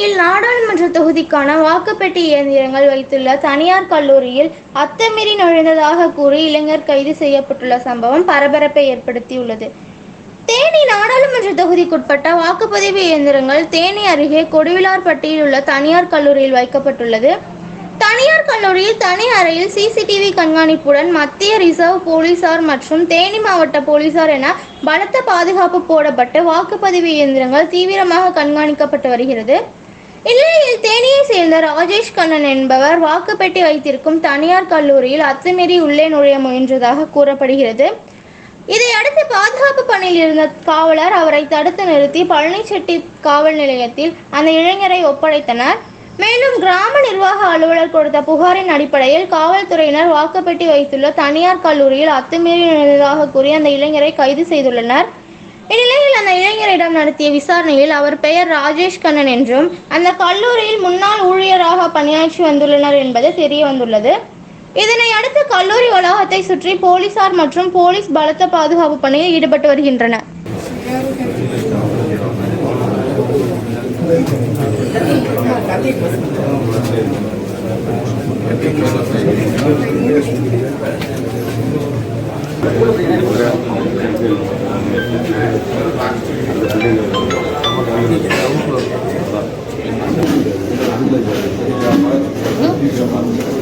சென்னையில் நாடாளுமன்ற தொகுதிக்கான வாக்குப்பெட்டி இயந்திரங்கள் வைத்துள்ள தனியார் கல்லூரியில் அத்துமீறி நுழைந்ததாக கூறி இளைஞர் கைது செய்யப்பட்டுள்ள சம்பவம் பரபரப்பை ஏற்படுத்தியுள்ளது. தேனி நாடாளுமன்ற தொகுதிக்குட்பட்ட வாக்குப்பதிவு இயந்திரங்கள் தேனி அருகே கொடுவிலார்பட்டியில் உள்ள தனியார் கல்லூரியில் வைக்கப்பட்டுள்ளது. தனியார் கல்லூரியில் தனி அறையில் சிசிடிவி கண்காணிப்புடன் மத்திய ரிசர்வ் போலீசார் மற்றும் தேனி மாவட்ட போலீசார் என பலத்த பாதுகாப்பு போடப்பட்டு வாக்குப்பதிவு இயந்திரங்கள் தீவிரமாக கண்காணிக்கப்பட்டு வருகிறது. இந்நிலையில் தேனியை சேர்ந்த ராஜேஷ் கண்ணன் என்பவர் வாக்குப்பெட்டி வைத்திருக்கும் தனியார் கல்லூரியில் அத்துமீறி உள்ளே நுழைய முயன்றதாக கூறப்படுகிறது. இதையடுத்து பாதுகாப்பு பணியில் இருந்த காவலர் அவரை தடுத்து நிறுத்தி பழனிச்செட்டி காவல் நிலையத்தில் அந்த இளைஞரை ஒப்படைத்தனர். மேலும் கிராம நிர்வாக அலுவலர் கொடுத்த புகாரின் அடிப்படையில் காவல்துறையினர் வாக்குப்பெட்டி வைத்துள்ள தனியார் கல்லூரியில் அத்துமீறி நுழைந்ததாக கூறி அந்த இளைஞரை கைது செய்துள்ளனர். இந்நிலையில் அந்த இளைஞரிடம் நடத்திய விசாரணையில் அவர் பெயர் ராஜேஷ் கண்ணன் என்றும் அந்த கல்லூரியில் முன்னாள் ஊழியராக பணியாற்றி வந்துள்ளனர் என்பது தெரிய வந்துள்ளது இதனை அடுத்து கல்லூரி வளாகத்தை சுற்றி போலீசார் மற்றும் போலீஸ் பலத்த பாதுகாப்பு பணியில் ஈடுபட்டு வருகின்றனர் Thank you. 对呀，肯定的。对对对，咱们这个，咱们这个，咱们这个，咱们这个。